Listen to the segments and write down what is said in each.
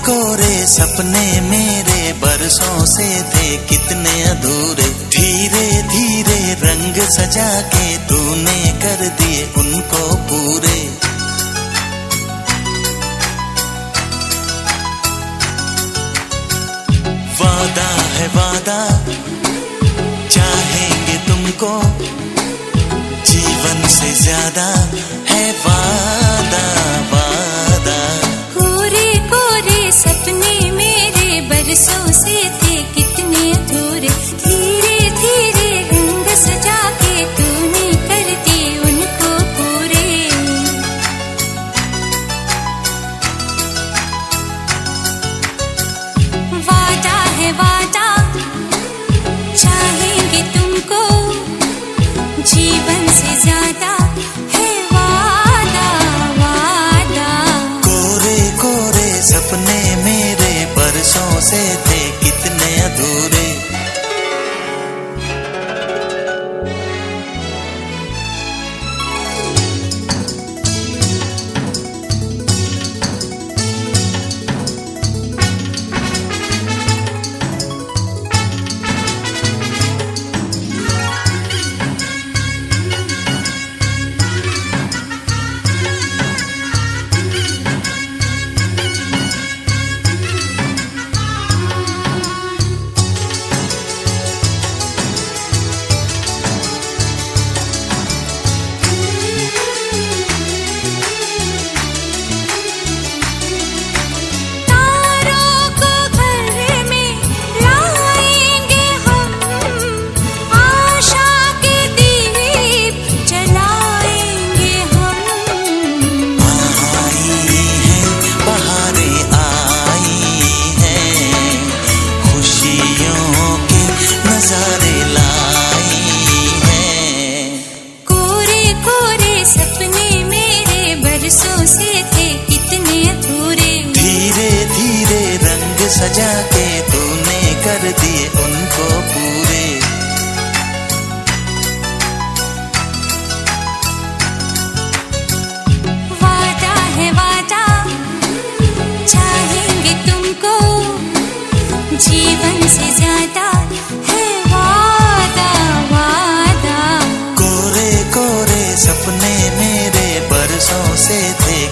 कोरे सपने मेरे बरसों से थे कितने अधूरे। धीरे धीरे रंग सजा के तूने कर दिए उनको पूरे। वादा है वादा, चाहेंगे तुमको, जीवन से ज़्यादा है वादा। listen.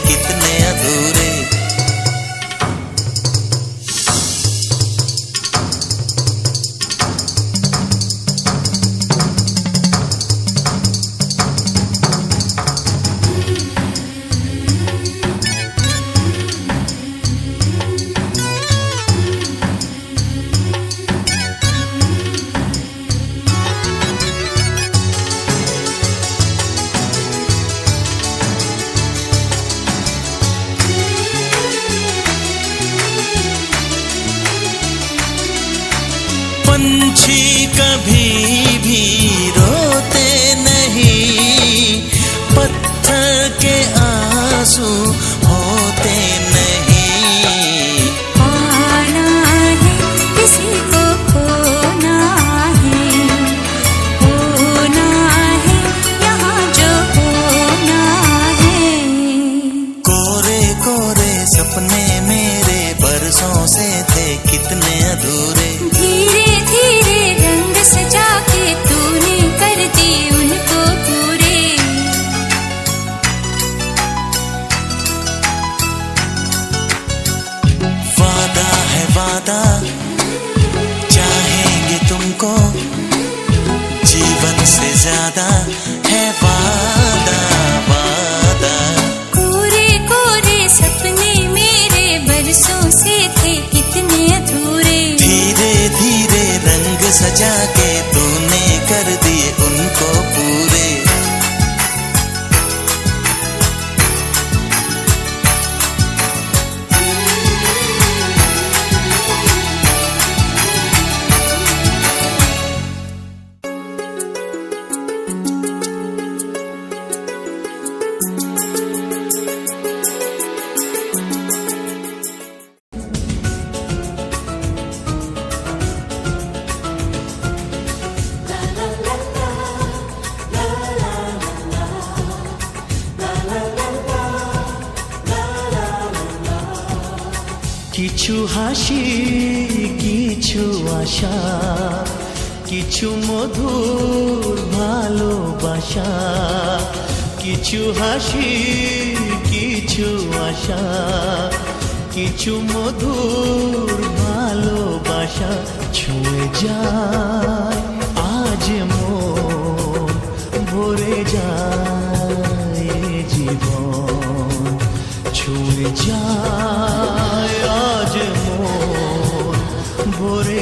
कितने अधूरे थे कितने अधूरे। धीरे धीरे जाके तूने कर কিছু হাসি, কিছু আশা, কিছু মধুর ভালোবাসা, কিছু হাসি, কিছু আশা, কিছু মধুর ভালোবাসা ছুঁয়ে যায়, আজ মন ভরে যায়, জীবন ছুঁয়ে যায়।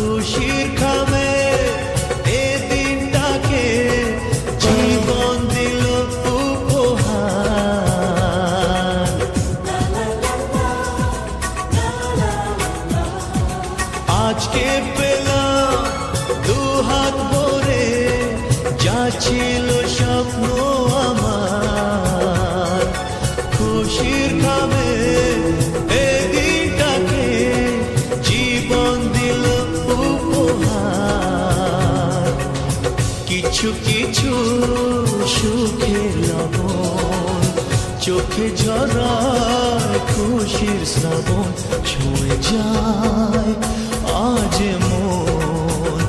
খুশির খামে সুখের লবণ, চোখে ঝরায় খুশির শ্রাবণ, ছুঁয়ে যায় আজ মন,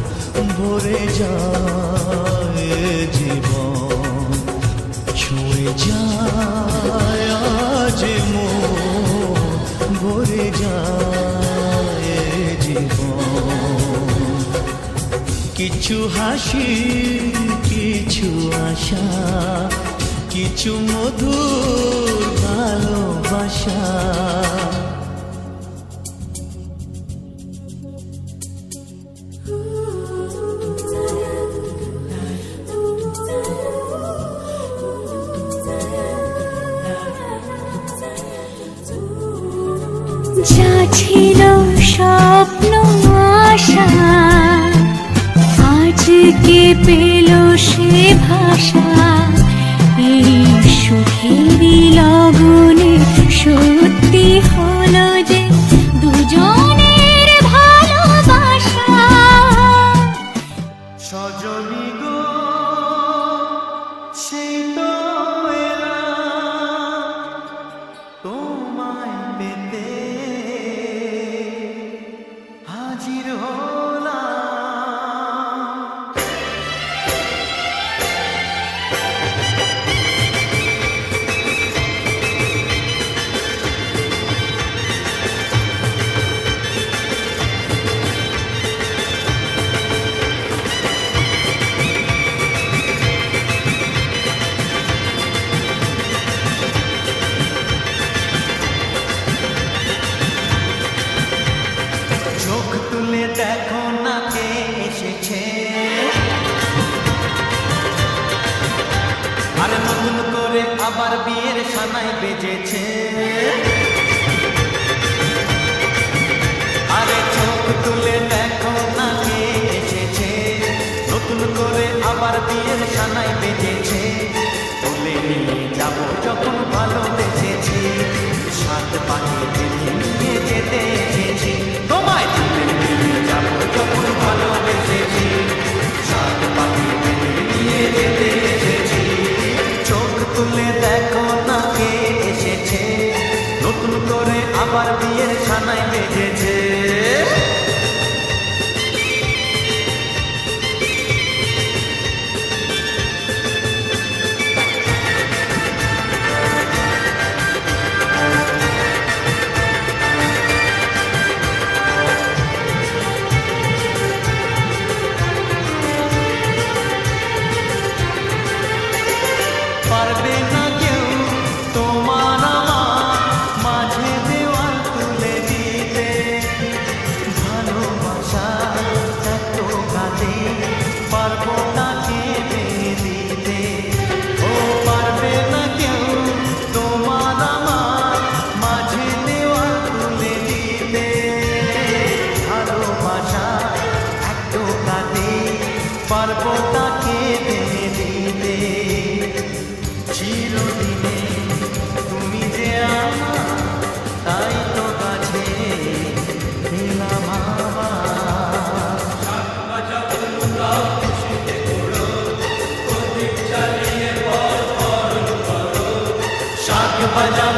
ভরে যায় জীবন, ছুঁয়ে যায় আজ মন, ভরে যায় জীবন। কিছু হাসি কিছু মধুর ভালোবাসা। যা আজকে পেল সে ভাষা। দেখো did পারব না কেঁদে দিতে চিরদিনে তুমি যে আমার তাই তো কাছে আমার শাক বাজা